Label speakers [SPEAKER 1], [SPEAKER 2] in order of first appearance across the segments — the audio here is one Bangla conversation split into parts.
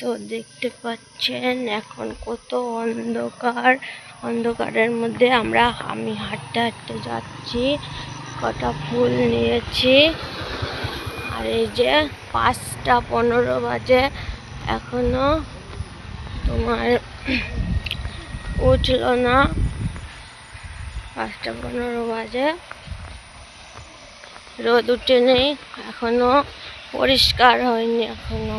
[SPEAKER 1] তো দেখতে পাচ্ছেন, এখন কত অন্ধকার। অন্ধকারের মধ্যে আমরা, আমি হাঁটতে হাঁটতে যাচ্ছি, কটা ফুল নিয়েছি। আর এই যে পাঁচটা পনেরো বাজে এখনও, তোমার উঠল না। পাঁচটা পনেরো বাজে। রোদ উঠে নেই এখনও পরিষ্কার হয়নি এখনও।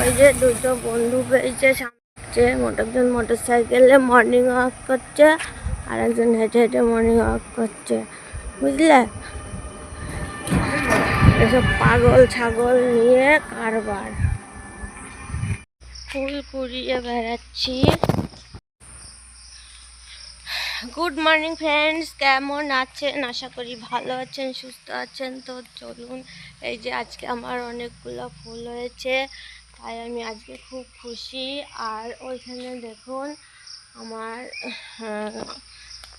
[SPEAKER 1] ওই যে দুটো বন্ধু পেয়েছে, সামনে একজন মোটর সাইকেলে মর্নিং ওয়াক করছে আর একজন হেঁটে হেঁটে মর্নিং ওয়াক করছে, বুঝলে? এসব পাগল ছাগল নিয়ে কারবার। ফুল কুড়িয়ে বেড়াচ্ছি। গুড মর্নিং ফ্রেন্ডস কেমন আছেন? আশা করি ভালো আছেন, সুস্থ আছেন। তো চলুন, এই যে আজকে আমার অনেকগুলো ফুল হয়েছে। তাই আমি আজকে খুব খুশি। আর ওইখানে দেখুন আমার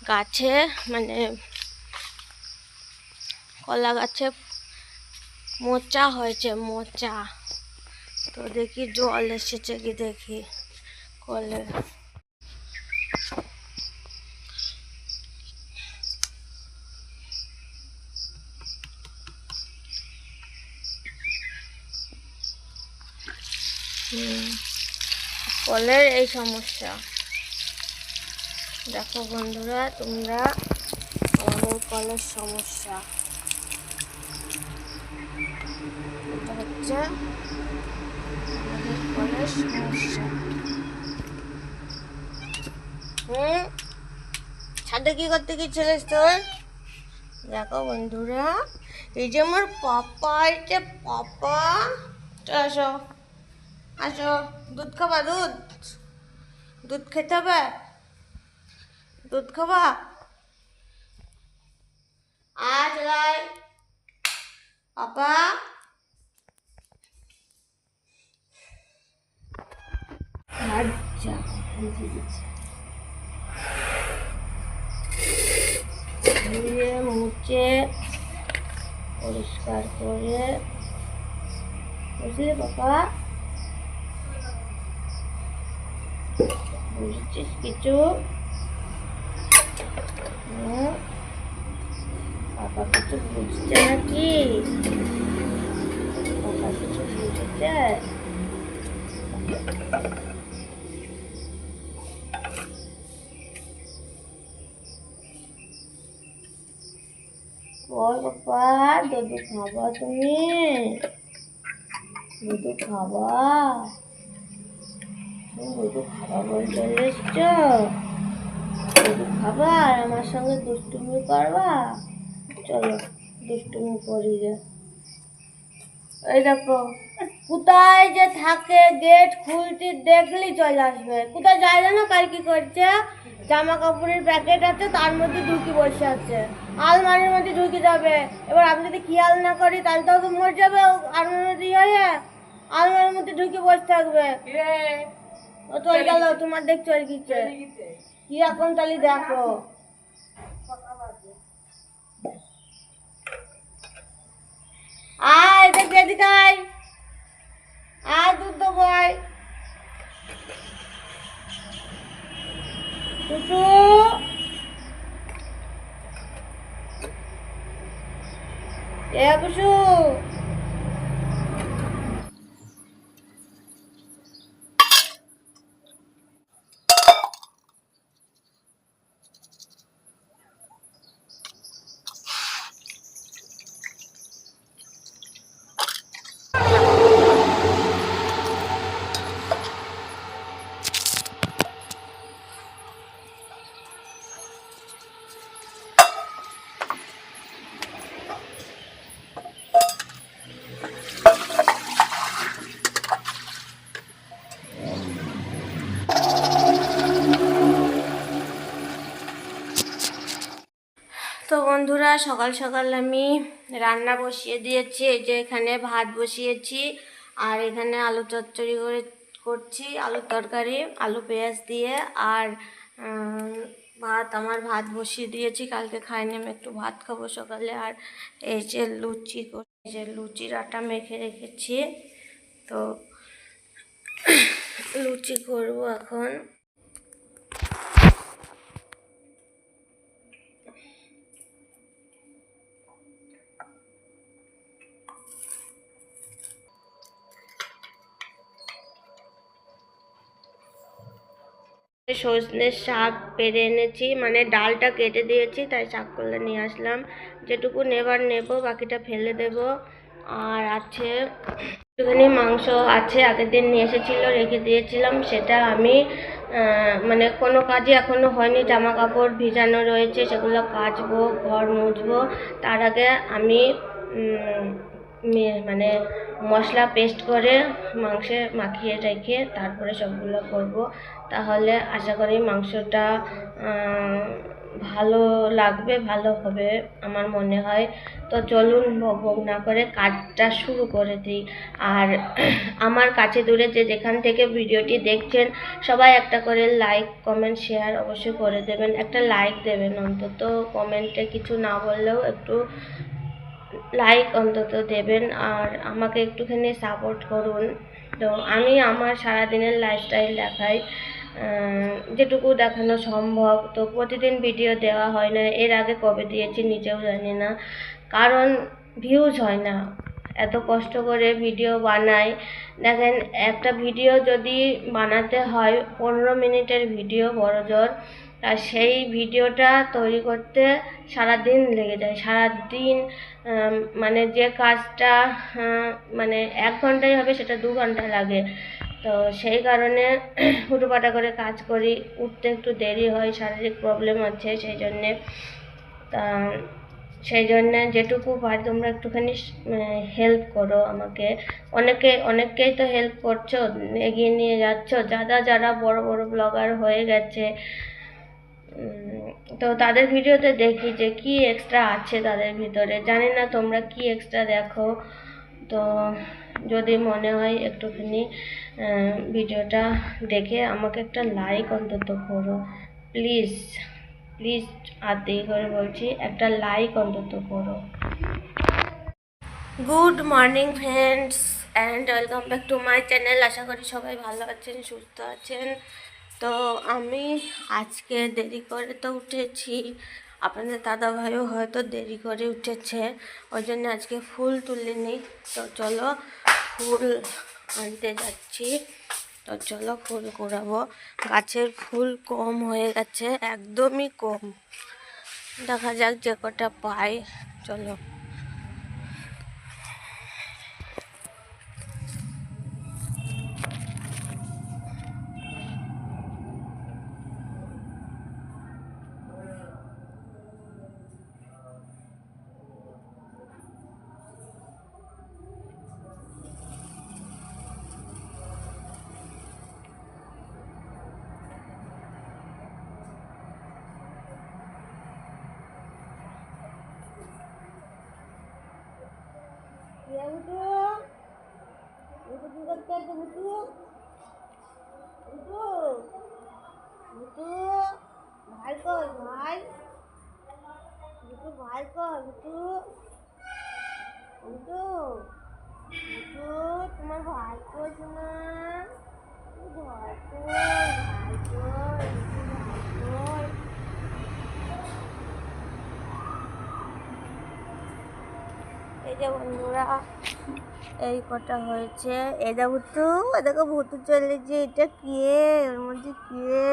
[SPEAKER 1] গাছে মানে কলা গাছে মোচা হয়েছে, মোচা। তো দেখি জল এসেছে কি দেখি কলে হুম, কলের এই সমস্যা। দেখো বন্ধুরা, তোমরা আমাদের কলের সমস্যা। কলের সমস্যা। ছাদে কি করতে গেছিলিস তোর দেখো বন্ধুরা, এই যে আমার পাপা যে পাপা আসো। আসো, দুধ খাবা, দুধ। দুধ খেতে হবে? দুধ খাবা? আজ লাই পাপা আচ্ছা ধুয়ে, মুছে, পরিষ্কার করে বুঝলি বাবা। বুঝছিস কিছু হুম? বাবা কিছু বুঝছে নাকি বাবা কিছু বুঝছে ওই বাবা দুধু খাবা তুমি দুধু খাবা তুমি দুধু খাবা চলে দুধু আমার সঙ্গে দুষ্টুমি করবা চলো দুষ্টুমি করি রে এই দেখো, কোথায় যে থাকে গেট খুলতে দেখলেই চলে আসবে, কোথায় যায় জানো কাল কি করছে, জামা কাপড়ের প্যাকেট আছে তার মধ্যে ঢুকি বসে আছে আলমারির মধ্যে ঢুকে যাবে, এবার আমি যদি খেয়াল না করি তাহলে তো মরে যাবে, আলমারির মধ্যে ইয়ে আলমারির মধ্যে ঢুকে বসে থাকবে। ও চলে গেল, তোমার দেখ চলে গেছে কি এখন তাহলে দেখো? দুধ দেবো এ কুসু তো বন্ধুরা, সকাল সকাল আমি রান্না বসিয়ে দিয়েছি। এই যে এখানে ভাত বসিয়েছি আর এখানে আলু চচ্চড়ি করে করছি, আলুর তরকারি, আলু পেঁয়াজ দিয়ে আর ভাত, আমার ভাত বসিয়ে দিয়েছি। কালকে খাইনি, আমি একটু ভাত খাব সকালে। আর এই যে লুচি এই যে লুচির আটা মেখে রেখেছি। তো লুচি করব এখন। সজনের শাক পেরে এনেছি মানে ডালটা কেটে দিয়েছি, তাই শাক করলে নিয়ে আসলাম। যেটুকু নেবার নেব, বাকিটা ফেলে দেব। আর আছে, একটুখানি মাংস আছে, আগের দিন নিয়ে এসেছিল, রেখে দিয়েছিলাম, সেটা আমি মানে কোনো কাজই এখনও হয়নি জামা কাপড় ভিজানো রয়েছে, সেগুলো কাচবো, ঘর মুছবো। তার আগে আমি মানে মশলা পেস্ট করে মাংসে মাখিয়ে রেখে তারপরে সবগুলো করব। তাহলে আশা করি মাংসটা ভালো লাগবে, ভালো হবে আমার মনে হয়। তো চলুন বক না করে কাজটা শুরু করে দিই। আর আমার কাছে দূরে যে যেখান থেকে ভিডিওটি দেখছেন, সবাই একটা করে লাইক কমেন্ট শেয়ার অবশ্যই করে দেবেন। একটা লাইক দেবেন অন্তত কমেন্টে কিছু না বললেও একটু লাইক অন্তত দেবেন আর আমাকে একটুখানি সাপোর্ট করুন। তো আমি আমার সারাদিনের লাইফস্টাইল দেখাই। যেটুকু দেখানো সম্ভব। তো প্রতিদিন ভিডিও দেওয়া হয় না। এর আগে কবে দিয়েছি নিজেও জানি না। কারণ ভিউজ হয় না। এত কষ্ট করে ভিডিও বানাই। দেখেন, একটা ভিডিও যদি বানাতে হয়, পনেরো মিনিটের ভিডিও বড় জোর। আর সেই ভিডিওটা তৈরি করতে সারা দিন লেগে যায়। সারা দিন মানে যে কাজটা মানে এক ঘন্টায় হবে সেটা দু ঘণ্টা লাগে। তো সেই কারণে হুটোপাটা করে কাজ করি। উঠতে একটু দেরি হয়, শারীরিক প্রবলেম আছে সেই জন্যে। তা সেই জন্যে যেটুকু পারি তোমরা একটুখানি হেল্প করো আমাকে। অনেকে, অনেককেই তো হেল্প করছ, এগিয়ে নিয়ে যাচ্ছ। যারা যারা বড় বড় ব্লগার হয়ে গেছে তো তাদের ভিডিওতে দেখি যে কি এক্সট্রা আছে তাদের ভিতরে। জানি না তোমরা কি এক্সট্রা দেখো। তো যদি মনে হয় একটুখানি ভিডিওটা দেখে আমাকে একটা লাইক অন্তত করো। প্লিজ প্লিজ আর দেরি করে বলছি, একটা লাইক অন্তত করো। Good morning friends and welcome back to my channel আশা করি সবাই ভালো আছেন, সুস্থ আছেন। তো আমি আজকে দেরি করে তো উঠেছি। আপনাদের দাদা ভাইও হয়তো দেরি করে উঠেছে ওই জন্য আজকে ফুল তুলিনি। তো চলো ফুল আনতে যাচ্ছি। তো চলো ফুল কুড়াবো। গাছের ফুল কম হয়ে গেছে, একদমই কম। দেখা যাক যে কটা পাই। চলো। বুটু বুটু কি করতে আছে বুটু বুটু বুটু ভাই কই ভাই বুটু ভাই কই বুটু বুটু বুটু তোমার ভাই কই তোমার ভাই কই ভাই বুটু ভাই কই এই যে বন্ধুরা। এই কটা হয়েছে। যে ভুতু দেখো ভুতু চলেছে এটা কে এর মধ্যে কে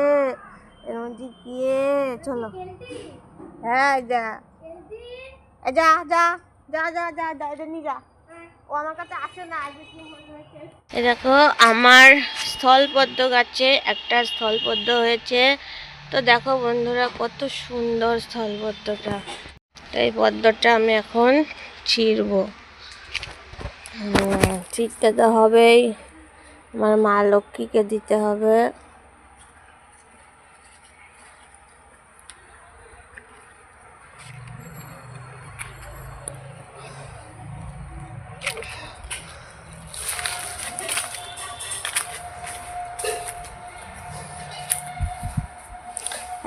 [SPEAKER 1] এর মধ্যে কে চলো। হ্যাঁ যা। যা যা যা যা যা যা, এটা যা। ও আমার কাছে আসে না এ দেখো, আমার স্থলপদ্ম গাছে একটা স্থলপদ্ম হয়েছে। তো দেখো বন্ধুরা, কত সুন্দর স্থলপদ্মটা। তো এই পদ্মটা আমি এখন ছিঁড়বো। হুম, ছিঁড়তে তো হবেই। আমার মা লক্ষ্মীকে দিতে হবে।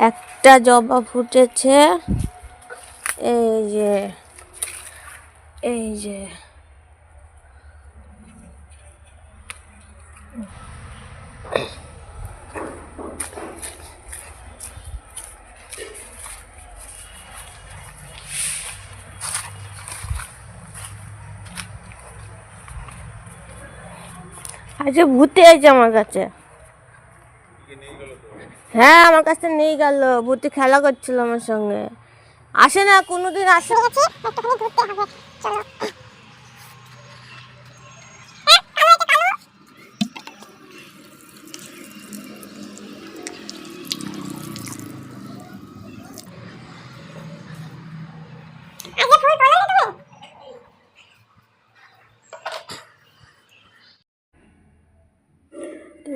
[SPEAKER 1] একটা জবা ফুটেছে। এই যে। এই যে আচ্ছা ভূতে আছে আমার কাছে। হ্যাঁ আমার কাছে নিয়ে গেল। ভূতে খেলা করছিল আমার সঙ্গে। আসে না, কোনোদিন আসে। তো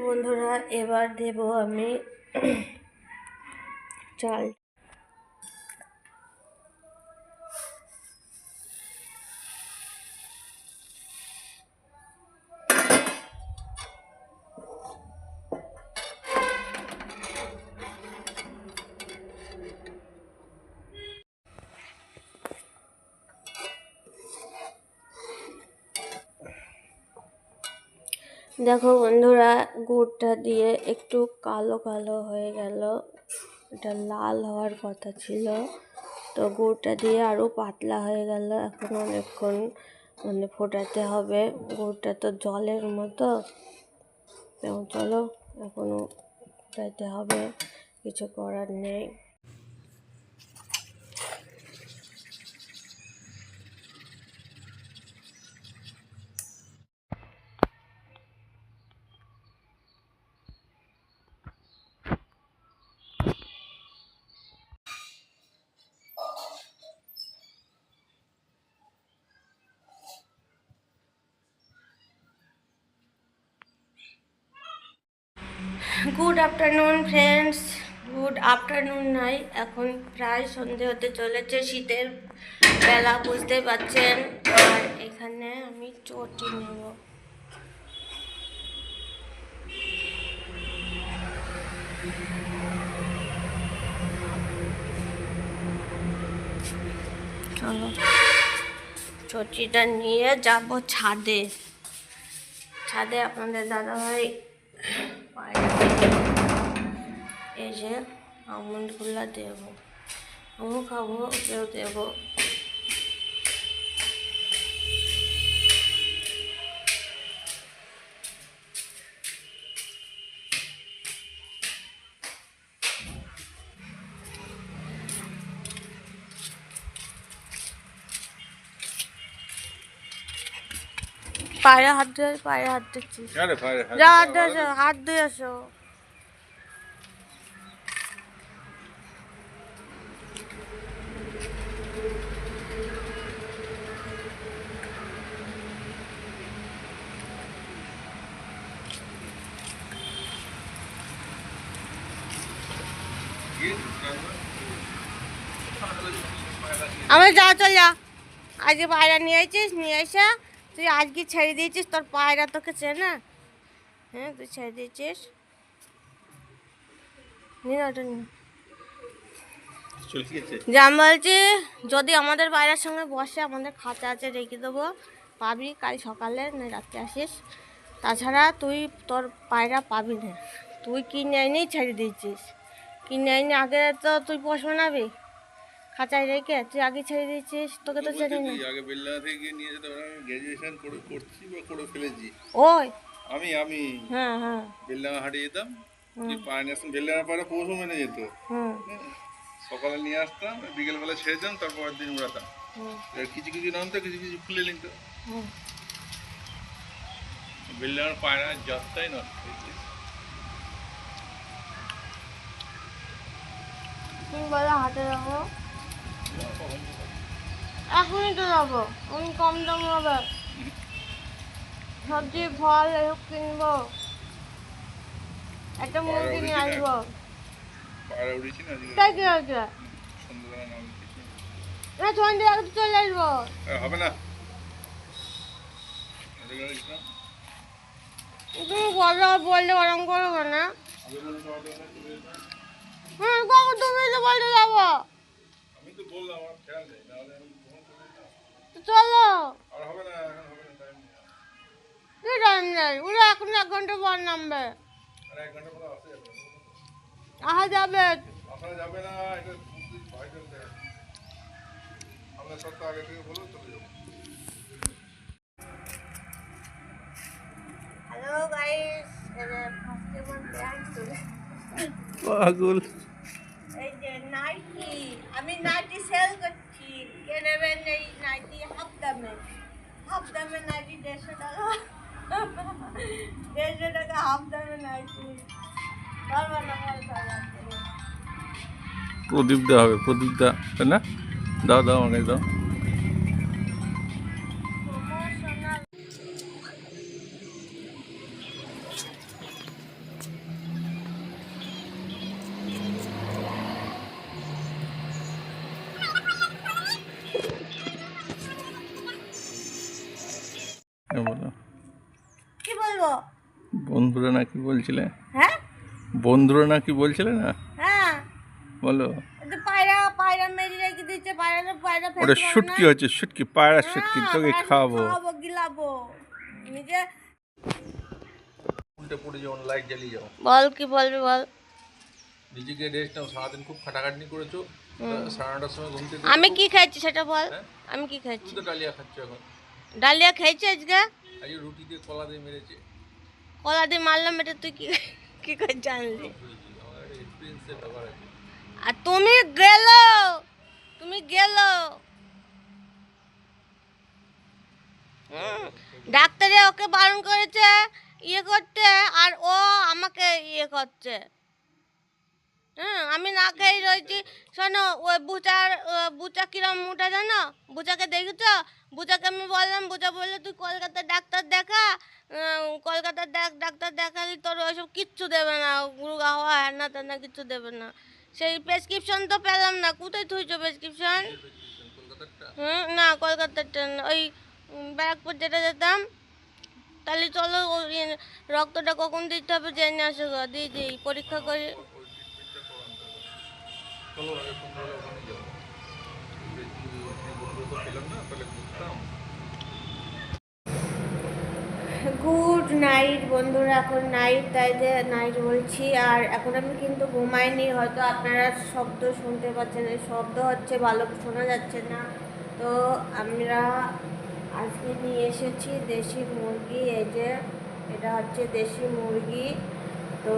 [SPEAKER 1] বন্ধুরা এবার দেব আমি চাল দেখো বন্ধুরা, গুড়টা দিয়ে একটু কালো কালো হয়ে গেল। এটা লাল হওয়ার কথা ছিল। তো গুড়টা দিয়ে আরও পাতলা হয়ে গেল। এখন অনেকক্ষণ মানে ফোটাতে হবে। গুড়টা তো জলের মতো। চলো এখনও ফোটাতে হবে। কিছু করার নেই good afternoon friends good afternoon নাই। এখন প্রায় সন্ধে হতে চলেছে, শীতের বেলা, বুঝতে পারছেন। আর এখানে আমি চটি নেব। চলো, চটিটা নিয়ে যাব ছাদে। ছাদে আপনাদের দাদাভাই এই যে আমন্ডগুলো দেবো। আমিও খাব ওকেও দেবো। পায়রা হাত ধুয়ে পায়রা হাত যা হাত ধুয়ে আসো হাত ধুয়ে আসো। আমার যা চল যা। আজকে পায়রা নিয়ে এসেছিস নিয়ে এসে তুই আজকে ছেড়ে দিয়েছিস, তোর পায়রা তোকে চেনে। হ্যাঁ তুই ছেড়ে দিয়েছিস। আমি বলছি, যদি আমাদের পায়রার সঙ্গে বসে আমাদের খাঁচা আছে, রেখে দেবো। পাবি কাল সকালে, না রাত্রে আসিস। তাছাড়া তুই তোর পায়রা পাবি না। তুই কিনে এনেই ছেড়ে দিয়েছিস। কিনে এনে আগে তো তুই পোষ বানাবি। খাঁচায় রেখে তুই আগে ছেড়ে দিয়েছিস তোকে তো চেনে না।
[SPEAKER 2] আগে বেল্লা থেকে নিয়ে যেতে পারে আমি গ্র্যাজুয়েশন করে করছি বা করে ফেলেছি।
[SPEAKER 1] ওই।
[SPEAKER 2] আমি আমি।
[SPEAKER 1] হ্যাঁ হ্যাঁ।
[SPEAKER 2] বেলডাঙা হাটে যেতাম যে পায়ে নিয়ে আসতাম বেলডাঙা মেনে যেত। সকালে নিয়ে আসতাম বিকেলবেলা ছেড়ে দিতাম তারপর দিন উড়াতাম কিছু কিছু নামতো কিছু কিছু খুলে নিত
[SPEAKER 1] হুম।
[SPEAKER 2] বেলডাঙার পায়রা যাত্রাই নষ্ট হয়েছে
[SPEAKER 1] তুমি বলো হাটে যাব। এখনই তো যাব। আমি কম দাম হবে। সবজি ফল এসব কিনবো। একটা মুরগি নিয়ে আসব। তাই কি হয়েছে?
[SPEAKER 2] সন্ধ্যাবেলা নাম কিছু
[SPEAKER 1] না সন্ধ্যে আগে চলে আসব।
[SPEAKER 2] হবে না।
[SPEAKER 1] তুমি বলো বললে ওরম করব না।
[SPEAKER 2] বলে।
[SPEAKER 1] হুম কখন তুমি তো বলতে যাব।
[SPEAKER 2] আমি তো বললাম আমার খেয়াল নেই নাহলে আমি ফোন করে দিতাম।
[SPEAKER 1] চলো।
[SPEAKER 2] আর হবে না এখন হবে না টাইম নেই
[SPEAKER 1] কি টাইম নেই? ওরা এখন এক ঘণ্টা পর নামবে।
[SPEAKER 2] আর এক ঘণ্টা পরে আসা যাবে।
[SPEAKER 1] আহা যাবে।
[SPEAKER 2] আসা যাবে না এটা খুবই ভাইটাল আমরা সব আগে থেকে বলেও চলে যাব।
[SPEAKER 1] হ্যালো গাইস ফার্স্টে আমার প্যান্ট চলে
[SPEAKER 2] পাগল।
[SPEAKER 1] এই যে নাইটি আমি নাইটি সেল করছি। কে নেবেন এই নাইটি হাফ দামে। হাফ দামে নাইটি দেড়শো টাকা। দেড়শো টাকা হাফ দামে নাইটি।
[SPEAKER 2] প্রদীপ দা হবে প্রদীপ দা তাই না? দাও দাও আমাকে দাও। বন্ধুরা নাকি বলছিলে না?
[SPEAKER 1] হ্যাঁ।
[SPEAKER 2] বলো।
[SPEAKER 1] পায়রা পায়রা মেরে রেখে দিচ্ছে পায়রা পায়রা
[SPEAKER 2] ওটা
[SPEAKER 1] ফেলতে
[SPEAKER 2] শুটকি হচ্ছে শুটকি পায়রা শুটকি
[SPEAKER 1] হ্যাঁ,
[SPEAKER 2] তোকে
[SPEAKER 1] পায়রা
[SPEAKER 2] খাওয়াবো।
[SPEAKER 1] খাওয়াবো গিলাবো। নিজে
[SPEAKER 2] উল্টে পড়ে যাও লাইট জ্বালিয়ে যাও।
[SPEAKER 1] বল কি বলবি বল?
[SPEAKER 2] নিজেকে রেস্ট নাও সারাদিন খুব খাটাখাটনি করেছ। সাড়ে নটার সময় ঘুম থেকে
[SPEAKER 1] আমি কি খাইছি সেটা বল?
[SPEAKER 2] হ্যাঁ?
[SPEAKER 1] আমি কি খাইছি?
[SPEAKER 2] তো ডালিয়া খাচ্ছ এখন।
[SPEAKER 1] ডালিয়া খাইছি আজকে?
[SPEAKER 2] আজকে রুটি দিয়ে কলা দিয়ে মেরেছে।
[SPEAKER 1] কলা দিয়ে মারলাম এটা তুই কি কি করে জানলি? আর তুমি গেল! তুমি গেল! ডাক্তারে ওকে বারণ করেছে ইয়ে করতে আর ও আমাকে ইয়ে করছে। হ্যাঁ আমি না খেয়ে রয়েছি। শোনো, ওই বুচার বুচা কিরম মুটা জানো? বুচাকে দেখেছ? বুচাকে আমি বললাম, বুচা বলল, তুই কলকাতার ডাক্তার দেখা? কলকাতার ডাক ডাক্তার দেখালে তোর ওইসব কিচ্ছু দেবে না। গুরুগা হওয়া হ্যানা ত্যানা কিচ্ছু দেবে না। সেই প্রেসক্রিপশন তো পেলাম না। কোথায় থুইছো প্রেসক্রিপশন হুম, না, কলকাতারটা ওই ব্যারাকপুর যেটা যেতাম। তাহলে চলো রক্তটা কখন দিতে হবে জেনে আসো দিই দিই পরীক্ষা করে
[SPEAKER 2] চলো আগে সন্ধ্যাবেলা ওখানে যাব
[SPEAKER 1] গুড নাইট বন্ধুরা, এখন নাইট তাই যে নাইট বলছি। আর এখন আমি কিন্তু ঘুমাইনি, হয়তো আপনারা শব্দ শুনতে পাচ্ছেন শব্দ হচ্ছে ভালো, শোনা যাচ্ছে না। তো আমরা আজকে নিয়ে এসেছি দেশি মুরগি, এই যে এটা হচ্ছে দেশি মুরগি। তো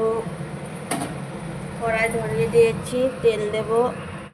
[SPEAKER 1] কড়াই ধরিয়ে দিয়েছি তেল দেবো।